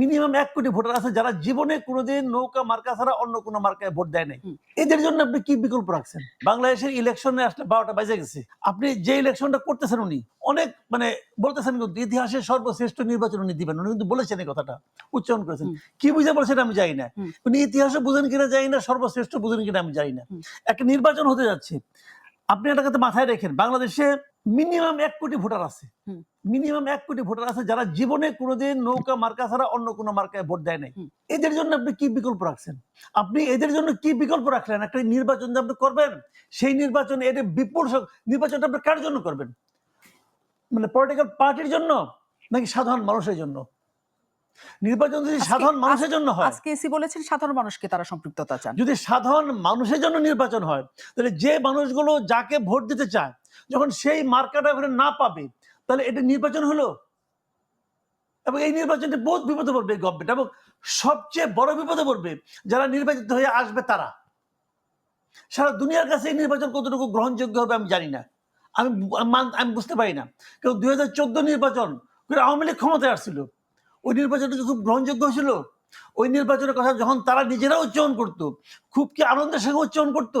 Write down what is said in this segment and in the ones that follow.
Minimum এক কোটি voter আছে যারা জীবনে কোনোদিন নৌকা মার্কা ছাড়া অন্য কোনো মার্কায় ভোট দেয় নাই। এদের জন্য আপনি কি বিকল্প রাখছেন? বাংলাদেশের ইলেকশনে আসলে বারোটা বাজে গেছে। আপনি যে ইলেকশনটা করতেছেন উনি অনেক মানে বলতেছেন কিন্তু ইতিহাসের সর্বশ্রেষ্ঠ নির্বাচন উনি দিবেন। উনি কিন্তু বলেছেন এই কথাটা উচ্চারণ করেছেন। কি বুঝে বলছেন আমি জানি না। উনি ইতিহাসও বুঝেন কিনা জানি না সর্বশ্রেষ্ঠ বুঝেন কিনা আমি জানি না। একটা নির্বাচন হতে যাচ্ছে। আপনি একটা কথা মাথায় রেখেন বাংলাদেশে মিনিমাম এক কোটি ভোটার আছে। মিনিমাম এক কোটি ভোটার আছে যারা জীবনে কোনোদিন নৌকা মার্কা ছাড়া অন্য কোনো মার্কায় ভোট দেয় নাই। এদের জন্য আপনি কি বিকল্প রাখছেন? আপনি এদের জন্য কি বিকল্প রাখলেন? একটা নির্বাচন যে আপনি করবেন সেই নির্বাচনে এদের বিপুল নির্বাচনটা আপনি কার জন্য করবেন? মানে পলিটিক্যাল পার্টির জন্য নাকি সাধারণ মানুষের জন্য? নির্বাচন যদি সাধারণ মানুষের জন্য হয় আজকে এসি বলেছেন সাধারণ মানুষকে তারা সম্পৃক্ততা চান। যদি সাধারণ মানুষের জন্য নির্বাচন হয় তাহলে যে মানুষগুলো যাকে ভোট দিতে চায় যখন সেই মার্কাটা ওখানে না পাবে, তাহলে এটা নির্বাচন হলো। এবং এই নির্বাচনটি বহুত বিপদে পড়বে গভর্নমেন্ট এবং সবচেয়ে বড় বিপদে পড়বে যারা নির্বাচিত হয়ে আসবে তারা। সারা দুনিয়ার কাছে এই নির্বাচন কতটুকু গ্রহণযোগ্য হবে আমি জানি না। আমি আমি বুঝতে পারি না। কেউ দুই হাজার চোদ্দ নির্বাচন আওয়ামী লীগ ক্ষমতায় আসছিল, ওই নির্বাচনটা খুব গ্রহণযোগ্য হয়েছিল। ওই নির্বাচনের কথা যখন তারা নিজেরা উচ্চারণ করতো, খুব কি আনন্দের সঙ্গে উচ্চারণ করতো।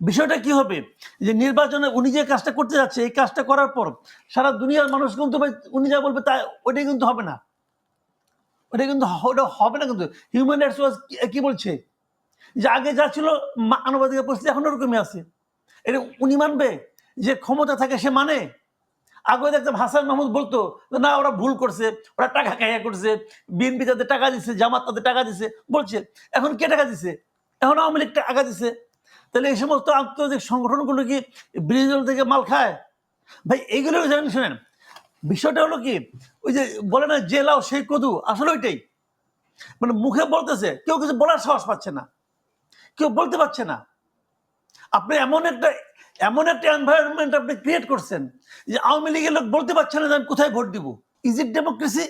বিষয়টা কি হবে? যে নির্বাচনে উনি যে কাজটা করতে যাচ্ছে, এই কাজটা করার পর সারা দুনিয়ার মানুষ কিন্তু ভাই, উনি যা বলবে তা ওইটাই কিন্তু হবে না। ওটা কিন্তু ওটা হবে না কিন্তু। হিউম্যান রাইটস ওয়াচ কি বলছে? যে আগে যা ছিল মানবাধিকার পরিস্থিতি এখন ওরকমই আছে। এটা উনি মানবে? যে ক্ষমতা থাকে সে মানে? আগে দেখতাম হাসান মাহমুদ বলতো না, ওরা ভুল করছে, ওরা টাকা খাইয়া করছে, বিএনপি তাদের টাকা দিছে, জামাত তাদের টাকা দিছে, বলছে। এখন কে টাকা দিছে? এখন আওয়ামী লীগ টাকা দিছে। তাহলে এই সমস্ত আন্তর্জাতিক সংগঠনগুলো কি ব্রিজল থেকে মাল খায়? ভাই, এইগুলো জানেন শোনেন। বিষয়টা হলো কি, ওই যে বলে না, যে লাও সেই কদু, আসলে ওইটাই। মানে মুখে বলতেছে, কেউ কিছু বলার সাহস পাচ্ছে না। কেউ বলতে পারছে না। আপনি এমন একটা এমন একটা এনভায়রনমেন্ট আপনি ক্রিয়েট করছেন যে আওয়ামী লীগের লোক বলতে পারছে না যে আমি কোথায় ভোট দিব। Is it democracy